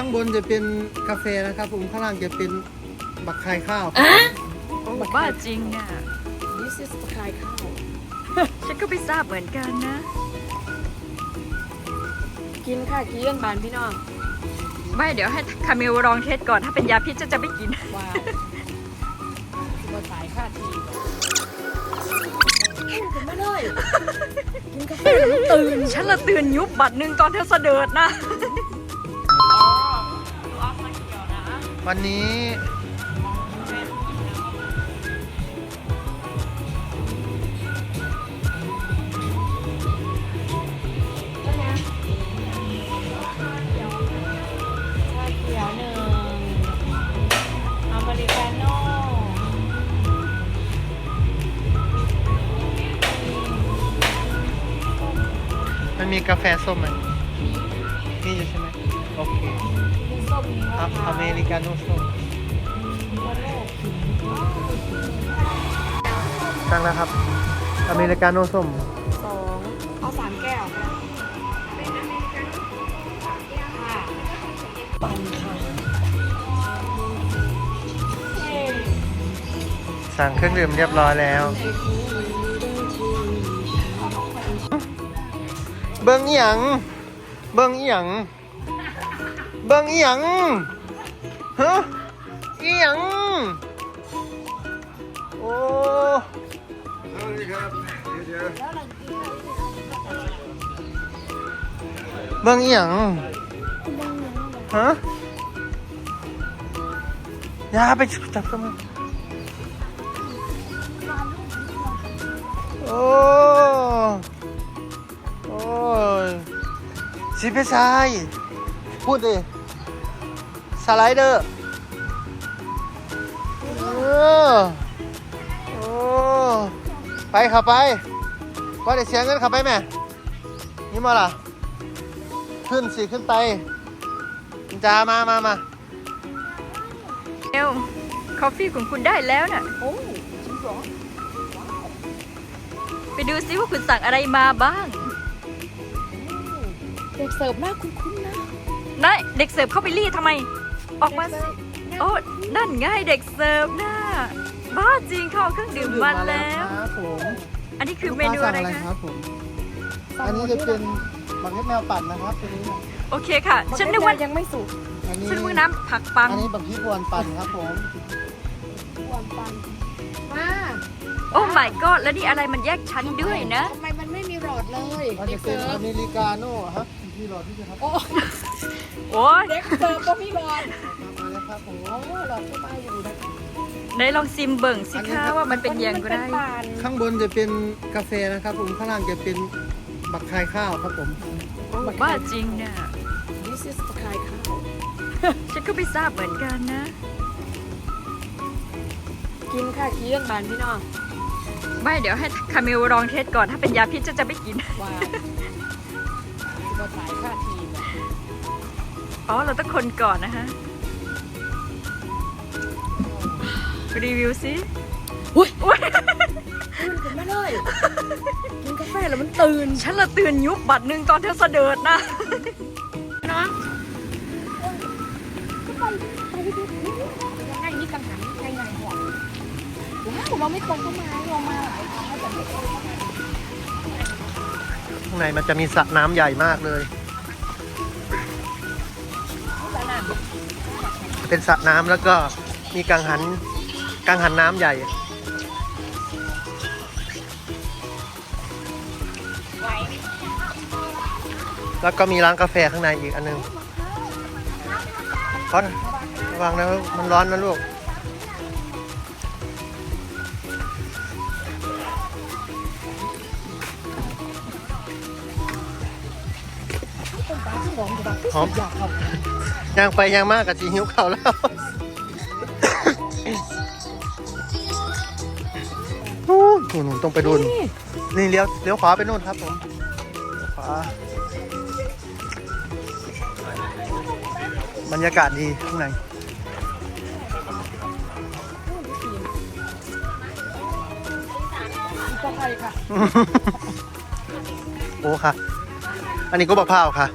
ข้างบนจะเป็นกาแฟนะครับผมข้างล่างจะเป็นบักไข่ข้าวโอ้บ้าจริงอะ This is คลายข้าว ฉันก็ไม่ทราบเหมือนกันนะ กินค่ะกินบานพี่น้อง ไม่เดี๋ยวให้คาเมลลองเทสก่อน ถ้าเป็นยาพิษจะจะไม่กิน ว้าวมาสายค่าทีกินไม่ได้กินกาแฟแล้วมันตื่น ฉันละตื่นยุบบัตรหนึ่งตอนเธอเสดิร์ดนะ วันนี้ชาเขียวหนึ่งอเมริกาโน่มันมีกาแฟส้มไหมนี่ใช่ไหมโอเค มครับอเมริกาโน่ส้มตั้งแล้วครับ อเมริกาโน่ส้มสองเอาสามแก้วค่ะปั่นค่ะสั่งเครื่องดื่มเรียบร้อยแล้ว เบิ้งหยัง เบิ้งหยัง เบิ้งอีหยังฮะอีหยังโอ้เบิ้งอีหยังฮะอย่าไปจับกันมาโอ้โอ้ยสิเพชายพูดดิ สไลเดอร์เออโอ้ไปขับไปว่าเดี๋ยวเสียเงินขับไปแม่นี่มาล่ะ ขึ้นสิขึ้นไปจ้ามามามาเอลคอฟฟี่ของคุณได้แล้วน่ะโอ้จริงเหรอไปดูซิว่าคุณสั่งอะไรมาบ้างเด็กเสิร์ฟหน้าคุ้นๆนะนายเด็กเสิร์ฟเข้าไปรีดทำไม ออกมาสิโอ้นั่นไง่ายเด็กเสิร์ฟน่ะบ้าจริงเขาเอาเครื่องดื่มมาแล้ว ครับผมอันนี้คือเมนูอะไรลูกค้าสั่งคะครับผมอันนี้จะเป็นบักเก็ตแมวปั่นนะครับตัวนี้โอเคค่ะ ฉันนึกว่ายังไม่สุกอันนี้ฉันนึกว่าน้ำผักปัง อันนี้บักพี่บวนปั่นครับผมอ้วนปัน มาโอ้ my god แล้วนี่อะไรมันแยกชั้นด้วยนะ ทำไมมันไม่มีหลอดเลยมันเด็จะกเป็นเสิร์อฟเมริกาโน่ครับพี่หลอดที่จะครับโอ้โอ้ยเด็กเสิร์ฟก็มีหลอดมาแล้วครับผมโอ้หลอดก็มาอยู่นะไหนลองซิมเบิ่งสิคะว่ามันเป็นยังก็ได้ มันเป็นปานข้างบนจะเป็นกาแฟนะครับผมข้างล่างจะเป็นบักไข่ข้าวครับผมโอ้บ้าจริงน่ะ This is คลายข้าวฉันก็ไม่ทราบเหมือนกันนะ กินค่ะกินบานพี่น้องไม่เดี๋ยวให้คาเมลลองเทสก่อนถ้าเป็นยาพิษจะจะไม่กิน ว้าวมาสายค่าทีแบบอ๋อ เราต้องคนก่อนนะคะ รีวิวสิอุ้ยอุ๊ยตื่นกันไม่ได้กินกาแฟแล้วมันตื่น ฉันละตื่นยุบบัตรหนึ่งตอนเธอเสดิร์ดนะเนาะยังไงนี่กังหันยังไงหัว ว้าวเราไม่ตรงเข้ามาเรามาหลายครั้งแล้วแต่ไม่ตรงเข้ามาข้างในมันจะมีสระน้ำใหญ่มากเลย แต่น่ะเป็นสระน้ำแล้วก็มีกังหันกังหันน้ำใหญ่ ไหวแล้วก็มีร้านกาแฟข้างในอีกอันหนึงพอดระวังนะมันร้อนนะลูก อมแบบหอมอยากครับย่างไปย่างมากกับจีหิวเข่าวแล้วนู่นนู่นนู่นต้องไปดูนนี่นี่เลี้ยวเลี้ยวขวาไปนู่นครับผมขวาบรรยากาศดีข้างในปลาไทยค่ะ โอ้ค่ะ อันนี้ก็บักพร้าวค่ะ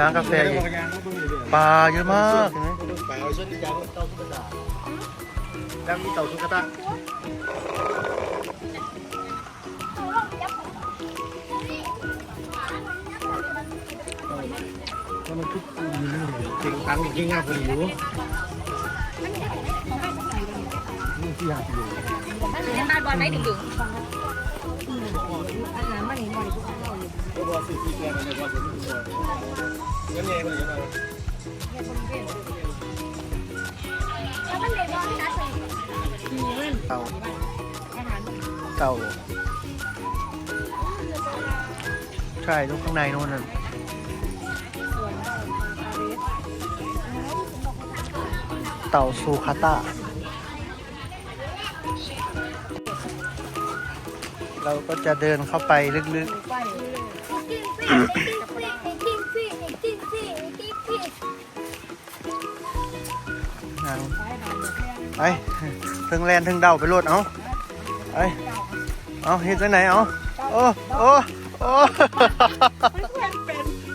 ร้านกาแฟอีกปลาเยอะมากเห็นไหมไปเอาเชือกยาวเต่าตุ๊กตาแล้วมีเต่าตุ๊กตาแล้วมันทุกจริงตังจริงง่ายกว่าอยู่นี่ที่อยากอยู่เล่นบ้านบอลไหมดึงดึ อยู่ก็ว่าสี่ที่แกมันเลยว่าสี่ที่ก่อนงั้นเองเลยนะเต่าเต่าใช่ลูกข้างในนู่นน่ะเต่าซูคาตาเราก็จะเดินเข้าไปลึกๆ ไปถึงแลนถึงเดาไปโลดเอาไปเอาเห็นจังไหนเอาโอ้โอ้โอ้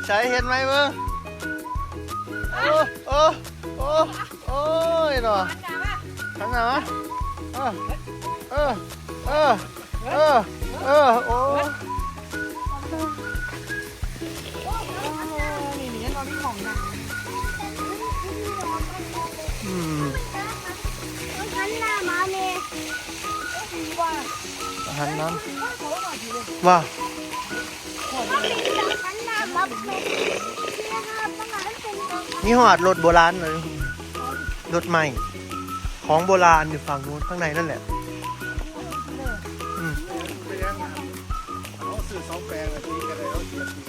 ใช้เห็นไหมมึงโอ้โอ้โอ้โอ้ยหนอทั้งหนอเออเออเออเออเออโอ้ อาหารน้ำว่าน,นี่หอดรถโบราณเลยรถใหม่ ของโบราณอยู่ฝั่งนู้นข้างในนั่นแหละอืมเขาสื่อสองแปลงตีกันเลยเขาเสียตี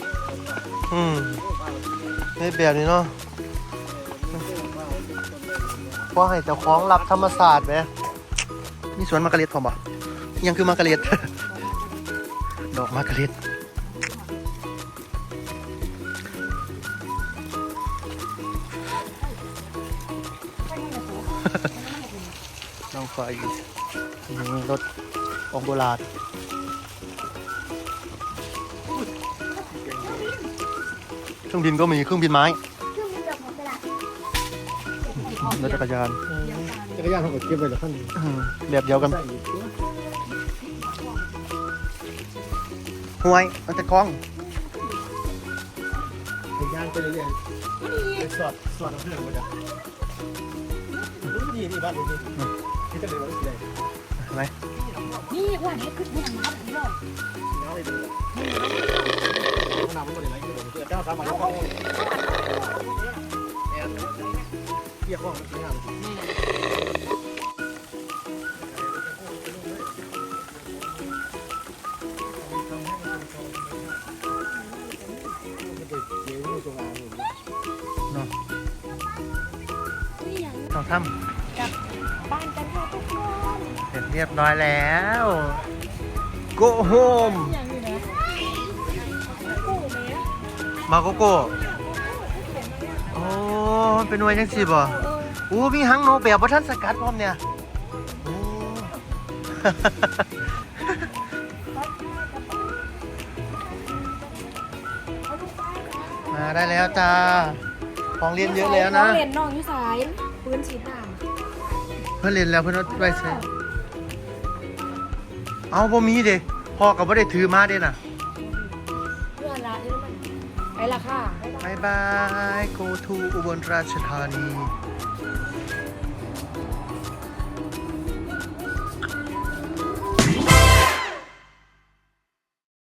อืมในแบบนี้เนาะพราให้เจ้าของรับธรรมศาสตร์ไหม นี่สวนมะกะเร็ดผมบ่ยังคือมะกะเร็ดดอกมะกะเร็ดน้องไฟนี่รถของโบราณเครื่องบินก็มีเครื่องบินไม้ชื่อมันแบบหมดเวลารถจักรยาน จักรยานเขาก็เก็บไว้แล้วท่านอืมแบบเดียวกันใส่อยู่ห้วยมันจะคล้อง จักรยานไปเรื่อยๆไปสอดสอดเพื่อนมาจ้ะรู้ดีนี่บ้านนี้ที่จะเลยว่าที่ไหนเห็นไหมนี่ว่านี้คือเนี่ยมาถึงเราน้ำไปดูน้ำมันก็เลยไหลอยู่เจ้าสามารถเข้าเกี่ยวข้องกับงาน อย่างต้องทบ้านกันค่ะทุกคนำเสร็จเรียบร้อยแล้ว go home อย่างนี้นะกู้ไหมมาโกโก้โอ้เป็นหน่วยจังสิบ่อู้มีหังโนแบบว่าท่านสกัดพร้อมเนี่ยโอ้ มาได้แล้วจ้า ของเรียนเยอะแล้วนะของเรียนน้องอยู่สาย ปืนฉีดน้เพื่อนเรียนแล้วเพื่อนเอาไว้ใส่เอาบ่มีเด็พ่อกับบ่ได้ถือมาเด้น่ะำเพื่อนละนี่มันไปละค่ะ บายบาย go to อุบลราชธานี